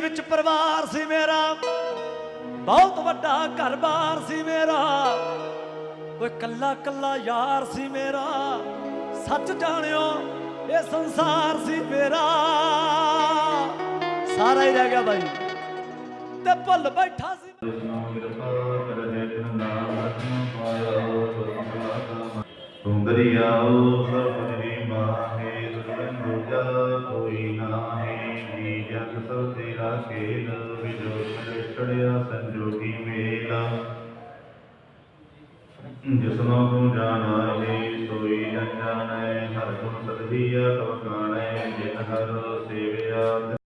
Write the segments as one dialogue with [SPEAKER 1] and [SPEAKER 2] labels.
[SPEAKER 1] ਵਿੱਚ ਪਰਿਵਾਰ ਸੀ ਮੇਰਾ। ਬਹੁਤ ਵੱਡਾ ਘਰ-ਬਾਰ ਸੀ ਮੇਰਾ। ਓਏ ਕੱਲਾ ਕੱਲਾ ਯਾਰ ਸੀ ਮੇਰਾ। ਸੱਚ ਜਾਣਿਓ, ਇਹ ਸੰਸਾਰ ਸੀ ਮੇਰਾ। ਸਾਰਾ ਹੀ ਰਹਿ ਗਿਆ ਬਾਈ। ਤੇ ਭੁੱਲ ਬੈਠਾ ਸੀ।
[SPEAKER 2] ਜਿਸਨੂੰ ਕਿਰਪਾ ਕਰੇ ਜਿਨ ਨਾਮ ਪਾਇਆ ਸੁਰਮਾ ਤੁਮ ਕੋਈ ਨਾਹੀ ਜੀ ਸਭ ਤੇਰਾ ਖੇਲ ਵਿਜੋ ਚੜਿਆ ਸੰਜੋਗੀ ਮੇਲਾ। ਜਿਸਨੂੰ ਤੂੰ ਜਾਣਾਏ ਸੋਈ ਅਣਜਾਣੈ, ਹਰ ਗੁਣ ਸਦਹੀਆ ਤਵ ਕਾਣੈ ਜਿਨ ਹਰ ਸੇਵਿਆ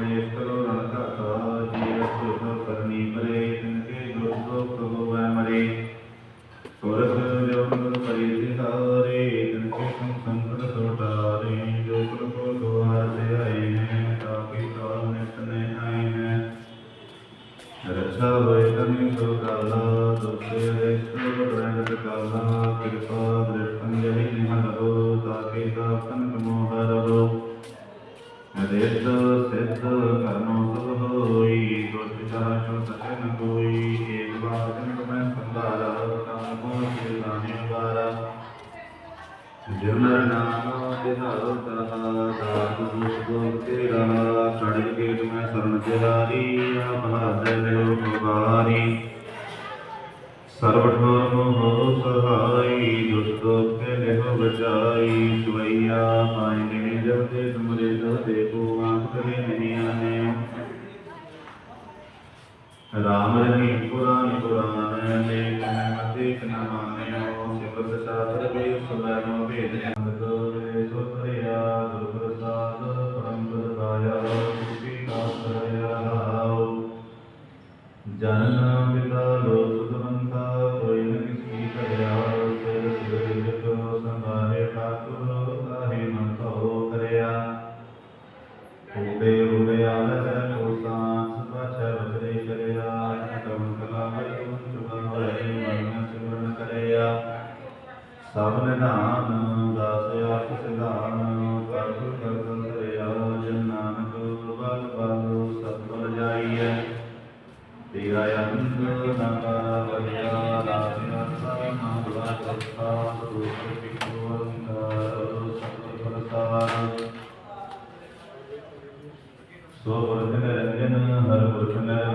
[SPEAKER 2] ਰਛਾ ਹੋਏ ਤਨੀ ਸੋ ਕਾਲਾ ਦੁਖੇ ਦੇ ਸੋ ਰਹਿਤ ਕਾਲਾ ਕਿਰਪਾ ਦ੍ਰਿਸ਼ਟੰ ਜਹੀ ਨਿਹਲੋ ਤਾਕੇ ਤਾਪਨ ਕਮੋ ਹਰੋ ਅਦੇਸ ਸਿੱਧ ਕਰਮੋ ਸਭ ਹੋਈ ਦੁਰ ਪਿਤਾ ਸ਼ੋ ਸਕੇ ਨ ਕੋਈ, ਏਕ ਬਾਰ ਜਨਕ ਮੈਂ ਸੰਭਾਰਾ ਕਾਮ ਕੋ ਸਿਲਾਨੇ ਵਾਰਾ ਜਿਮਰ ਨਾਮ ਤਿਹਾਰੋ ਤਹਾ ਦਾਤ ਦੁਖ ਦੁਖ ਤੇਰਾ ਛੜ ਕੇ ਤੁਮੈ ਸਰਨ ਤਿਹਾਰੀ ਆਪ ਹਾਜ਼ਰ ਲਿਓ ਮੁਬਾਰੀ ਸਰਬ ਠੋਰ ਮੋਹ ਸਹਾਈ, ਦੁਖ ਦੁਖ ਕੇ ਲਿਓ ਬਚਾਈ। ਸਵਈਆ ਪਾਈ ਨੇ ਜਬ ਤੇ ਤੁਮਰੇ ਜੋ ਤੇ ਕੋ ਆਂਖ ਕਰੇ ਨਹੀਂ ਆਨੇ। ਰਾਮ ਰਹੀ ਮਾਨਿਓ ਸਿਮਰਤ ਸਾਧਰ ਵੀ ਸੁਬੈਨੋ ਭੇਦ ਜਨਤ ਵੇ ਸੁਤਰਿਆ ਦੁਰਪ੍ਰਸਾਦ ਪਰਮ ਦਰਬਾਇਆ ਸੁਖੀ ਕਾਸ ਰਿਆ ਹਾਉ ਜਨਨ ਸਭ ਨਿਧਾਨ ਦਾਸ ਆਪ ਸਿਧਾਨ ਕਰਤੁ ਕਰਤਨ ਕਰਿਆ ਜਨ ਨਾਨਕ ਬਲ ਬਲ ਸਤ ਜਾਈਐ। ਤੇਰਾ ਅੰਤ ਨਾ ਵਰਿਆ ਲਾਸਿਆ ਸਾਮਾ ਬਲਾ ਸਤਾ ਰੂਪ ਪਿਕੋ ਅੰਦਰ ਪ੍ਰਸਾਦ। ਸੋ ਵਰਜਨ ਰੰਜਨ ਹਰ ਪੁਰਖ ਨਰ